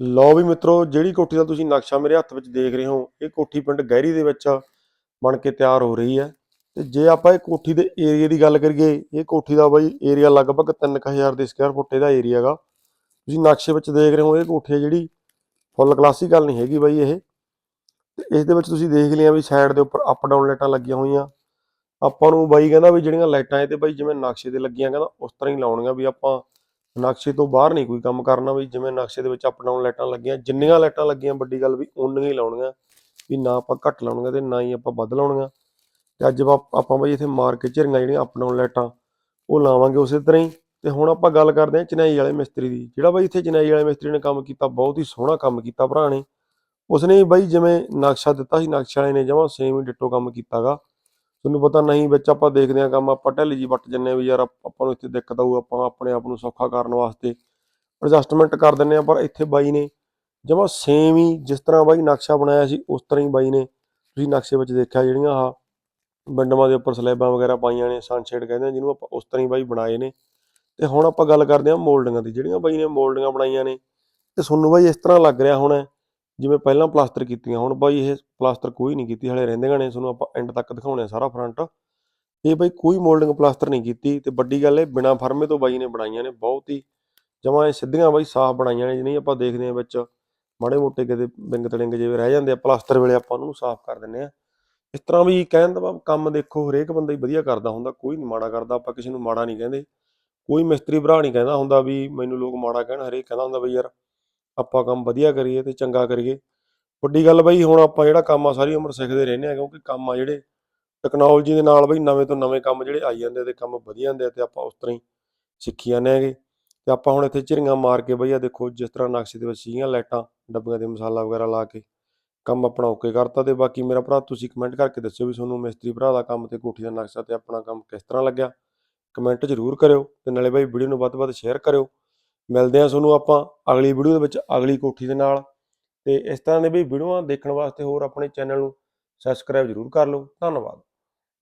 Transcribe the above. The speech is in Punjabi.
ਲਓ ਵੀ ਮਿੱਤਰੋ, ਜਿਹੜੀ ਕੋਠੀ ਦਾ ਤੁਸੀਂ ਨਕਸ਼ਾ ਮੇਰੇ ਹੱਥ ਵਿੱਚ ਦੇਖ ਰਹੇ ਹੋ, ਇਹ ਕੋਠੀ ਪਿੰਡ ਗਹਿਰੀ ਦੇ ਵਿੱਚ ਬਣ ਕੇ ਤਿਆਰ ਹੋ ਰਹੀ ਹੈ। ਤੇ ਜੇ ਆਪਾਂ ਇਹ ਕੋਠੀ ਦੇ ਏਰੀਆ ਦੀ ਗੱਲ ਕਰੀਏ, ਇਹ ਕੋਠੀ ਦਾ ਬਾਈ ਏਰੀਆ ਲਗਭਗ 3000 ਦੇ ਸਕੁਅਰ ਫੁੱਟ ਇਹਦਾ ਏਰੀਆ ਹੈਗਾ। ਤੁਸੀਂ ਨਕਸ਼ੇ ਵਿੱਚ ਦੇਖ ਰਹੇ ਹੋ, ਇਹ ਕੋਠੀ ਹੈ ਜਿਹੜੀ ਫੁੱਲ ਕਲਾਸੀਕਲ ਨਹੀਂ ਹੈਗੀ ਬਾਈ ਇਹ। ਤੇ ਇਸ ਦੇ ਵਿੱਚ ਤੁਸੀਂ ਦੇਖ ਲਿਆ ਵੀ ਸਾਈਡ ਦੇ ਉੱਪਰ ਅਪ ਡਾਊਨ ਲਾਈਟਾਂ ਲੱਗੀਆਂ ਹੋਈਆਂ। ਆਪਾਂ ਨੂੰ ਬਾਈ ਕਹਿੰਦਾ ਵੀ ਜਿਹੜੀਆਂ ਲਾਈਟਾਂ ਇਹ ਤੇ ਬਾਈ ਜਿਵੇਂ ਨਕਸ਼ੇ ਤੇ ਲੱਗੀਆਂ, ਕਹਿੰਦਾ ਉਸ ਤਰ੍ਹਾਂ ਹੀ ਲਾਉਣੀਆਂ ਵੀ ਆਪਾਂ ਨਕਸ਼ੇ ਤੋਂ ਬਾਹਰ ਨਹੀਂ ਕੋਈ ਕੰਮ ਕਰਨਾ ਵੀ ਜਿਵੇਂ ਨਕਸ਼ੇ ਦੇ ਵਿੱਚ ਅਪ ਡਾਊਨ ਲਾਈਟਾਂ ਲੱਗੀਆਂ, ਜਿੰਨੀਆਂ ਲਾਈਟਾਂ ਲੱਗੀਆਂ ਵੱਡੀ ਗੱਲ ਵੀ ਉਨੀਆਂ ਹੀ ਲਾਉਣੀਆਂ, ਵੀ ਨਾ ਆਪਾਂ ਘੱਟ ਲਾਉਣੀਆਂ ਤੇ ਨਾ ਹੀ ਆਪਾਂ ਵੱਧ ਲਾਉਣੀਆਂ। ਤੇ ਅੱਜ ਆਪਾਂ ਆਪਾਂ ਬਾਈ ਇੱਥੇ ਮਾਰ ਕੇ ਝਰੀਆਂ ਜਿਹੜੀਆਂ ਅਪ ਡਾਊਨ ਲਾਈਟਾਂ, ਉਹ ਲਾਵਾਂਗੇ ਉਸੇ ਤਰ੍ਹਾਂ ਹੀ। ਤੇ ਹੁਣ ਆਪਾਂ ਗੱਲ ਕਰਦੇ ਹਾਂ ਚਨਾਈ ਵਾਲੇ ਮਿਸਤਰੀ ਦੀ, ਜਿਹੜਾ ਬਈ ਇੱਥੇ ਚਨਾਈ ਵਾਲੇ ਮਿਸਤਰੀ ਨੇ ਕੰਮ ਕੀਤਾ, ਬਹੁਤ ਹੀ ਸੋਹਣਾ ਕੰਮ ਕੀਤਾ ਭਰਾ ਨੇ। ਉਸਨੇ ਬਾਈ ਜਿਵੇਂ ਨਕਸ਼ਾ ਦਿੱਤਾ ਸੀ, ਨਕਸ਼ੇ ਵਾਲੇ ਨੇ ਜਮਾ ਸੇਮ ਹੀ ਡਿੱਟੋ ਕੰਮ ਕੀਤਾਗਾ। ਤੁਹਾਨੂੰ ਪਤਾ ਨਹੀਂ ਵਿੱਚ ਆਪਾਂ ਦੇਖਦੇ ਹਾਂ ਕੰਮ, ਆਪਾਂ ਢਿੱਲ ਜੀ ਵੱਟ ਜੰਨੇ ਵੀ ਯਾਰ ਆਪਾਂ ਨੂੰ ਇੱਥੇ ਦਿੱਕਤ ਆਊ, ਆਪਾਂ ਆਪਣੇ ਆਪ ਨੂੰ ਸੌਖਾ ਕਰਨ ਵਾਸਤੇ ਐਡਜਸਟਮੈਂਟ ਕਰ ਦਿੰਨੇ ਆ ਪਰ ਇੱਥੇ ਬਾਈ ਨੇ ਜਮਾਂ ਸੇਮ ਹੀ ਜਿਸ ਤਰ੍ਹਾਂ ਬਾਈ ਨਕਸ਼ਾ ਬਣਾਇਆ ਸੀ, ਉਸ ਤਰ੍ਹਾਂ ਹੀ ਬਾਈ ਨੇ ਤੁਸੀਂ ਨਕਸ਼ੇ ਵਿੱਚ ਦੇਖਿਆ ਜਿਹੜੀਆਂ ਆਹ ਬਿੰਡਮਾਂ ਦੇ ਉੱਪਰ ਸਲੈਬਾਂ ਵਗੈਰਾ ਪਾਈਆਂ ਨੇ ਸਨਸ਼ੇਡ ਕਹਿੰਦੇ ਆ, ਜਿਹਨੂੰ ਆਪਾਂ ਉਸ ਤਰ੍ਹਾਂ ਹੀ ਬਾਈ ਬਣਾਏ ਨੇ। ਤੇ ਹੁਣ ਆਪਾਂ ਗੱਲ ਕਰਦੇ ਹਾਂ ਮੋਲਡਿੰਗਾਂ ਦੀ, ਜਿਹੜੀਆਂ ਬਾਈ ਨੇ ਮੋਲਡਿੰਗਾਂ ਬਣਾਈਆਂ ਨੇ, ਤੇ ਤੁਹਾਨੂੰ ਬਾਈ ਇਸ ਤਰ੍ਹਾਂ ਲੱਗ ਰਿਹਾ ਹੋਣਾ ਜਿਵੇਂ ਪਹਿਲਾਂ ਪਲਾਸਟਰ ਕੀਤੀਆਂ, ਹੁਣ ਬਾਈ ਇਹ ਪਲਾਸਟਰ ਕੋਈ ਨਹੀਂ ਕੀਤੀ, ਹਲੇ ਰਹਿੰਦੀਆਂ ਨੇ ਤੁਹਾਨੂੰ ਆਪਾਂ ਐਂਡ ਤੱਕ ਦਿਖਾਉਣੇ ਆ ਸਾਰਾ ਫਰੰਟ ਇਹ ਬਾਈ ਕੋਈ ਮੋਲਡਿੰਗ ਪਲਾਸਟਰ ਨਹੀਂ ਕੀਤੀ ਤੇ ਵੱਡੀ ਗੱਲ ਇਹ, ਬਿਨਾ ਫਰਮੇ ਤੋਂ ਬਾਈ ਨੇ ਬਣਾਈਆਂ ਨੇ, ਬਹੁਤ ਹੀ ਜਮਾਂ ਇਹ ਸਿੱਧੀਆਂ ਬਾਈ ਸਾਫ਼ ਬਣਾਈਆਂ ਨੇ ਜਿਹਨੇ ਆਪਾਂ ਦੇਖਦੇ ਆ ਵਿੱਚ, ਮਾੜੇ ਮੋਟੇ ਕਿਤੇ ਬਿੰਗ ਤੜਿੰਗ ਜਿਵੇਂ ਰਹਿ ਜਾਂਦੇ ਆ, ਪਲਾਸਟਰ ਵੇਲੇ ਆਪਾਂ ਉਹਨੂੰ ਸਾਫ਼ ਕਰ ਦਿੰਨੇ ਆ ਇਸ ਤਰ੍ਹਾਂ ਵੀ ਕਹਿਣ ਦਾ ਭਾਵ ਕੰਮ ਦੇਖੋ, ਹਰੇਕ ਬੰਦਾ ਹੀ ਵਧੀਆ ਕਰਦਾ ਹੁੰਦਾ, ਕੋਈ ਨਹੀਂ ਮਾੜਾ ਕਰਦਾ, ਆਪਾਂ ਕਿਸੇ ਨੂੰ ਮਾੜਾ ਨਹੀਂ ਕਹਿੰਦੇ। ਕੋਈ ਮਿਸਤਰੀ ਭਰਾ ਨਹੀਂ ਕਹਿੰਦਾ ਹੁੰਦਾ ਵੀ ਮੈਨੂੰ ਲੋਕ ਮਾੜਾ ਕਹਿਣ, ਹਰੇਕ ਕਹਿੰਦਾ ਹੁੰਦਾ ਬਈ ਯਾਰ ਆਪਾਂ ਕੰਮ ਵਧੀਆ ਕਰੀਏ ਤੇ ਚੰਗਾ ਕਰੀਏ। ਵੱਡੀ ਗੱਲ ਬਈ ਹੁਣ ਆਪਾਂ ਜਿਹੜਾ ਕੰਮ ਆ, ਸਾਰੀ ਉਮਰ ਸਿੱਖਦੇ ਰਹਿੰਦੇ ਆ, ਕਿਉਂਕਿ ਕੰਮ ਆ ਜਿਹੜੇ ਟੈਕਨੋਲੋਜੀ ਦੇ ਨਾਲ ਬਈ ਨਵੇਂ ਤੋਂ ਨਵੇਂ ਕੰਮ ਜਿਹੜੇ ਆਈ ਜਾਂਦੇ ਆ ਤੇ ਕੰਮ ਵਧੀਆ ਹੁੰਦੇ ਆ ਤੇ ਆਪਾਂ ਉਸ ਤਰ੍ਹਾਂ ਹੀ ਸਿੱਖੀ ਜਾਂਦੇ ਹੈਗੇ। ਤੇ ਆਪਾਂ ਹੁਣ ਇੱਥੇ ਝਿਰੀਆਂ ਮਾਰ ਕੇ ਬਈ ਆ ਦੇਖੋ ਜਿਸ ਤਰ੍ਹਾਂ ਨਕਸ਼ੇ ਦੇ ਵਿੱਚ ਸੀਗੀਆਂ ਲਾਈਟਾਂ, ਡੱਬੀਆਂ ਤੇ ਮਸਾਲਾ ਵਗੈਰਾ ਲਾ ਕੇ। ਕੰਮ ਆਪਣਾ ਓਕੇ ਕਰਤਾ ਤੇ ਬਾਕੀ ਮੇਰਾ ਭਰਾ ਤੁਸੀਂ ਕਮੈਂਟ ਕਰਕੇ ਦੱਸਿਓ ਵੀ ਤੁਹਾਨੂੰ ਮਿਸਤਰੀ ਭਰਾ ਦਾ ਕੰਮ ਤੇ ਕੋਠੀ ਦਾ ਨਕਸ਼ਾ ਤੇ ਆਪਣਾ ਕੰਮ ਕਿਸ ਤਰ੍ਹਾਂ ਲੱਗਿਆ। ਕਮੈਂਟ ਜ਼ਰੂਰ ਕਰਿਓ ਤੇ ਨਾਲੇ ਬਾਈ ਵੀਡੀਓ ਨੂੰ ਵੱਧ ਤੋਂ ਵੱਧ ਸ਼ੇਅਰ ਕਰਿਓ। ਮਿਲਦੇ ਹਾਂ ਤੁਹਾਨੂੰ ਆਪਾਂ ਅਗਲੀ ਵੀਡੀਓ ਦੇ ਵਿੱਚ, ਅਗਲੀ ਕੋਠੀ ਦੇ ਨਾਲ। ਤੇ ਇਸ ਤਰ੍ਹਾਂ ਦੇ ਵੀ ਵੀਡੀਓਆਂ ਦੇਖਣ ਵਾਸਤੇ ਹੋਰ ਆਪਣੇ ਚੈਨਲ ਨੂੰ ਸਬਸਕ੍ਰਾਈਬ ਜ਼ਰੂਰ ਕਰ ਲਓ। ਧੰਨਵਾਦ।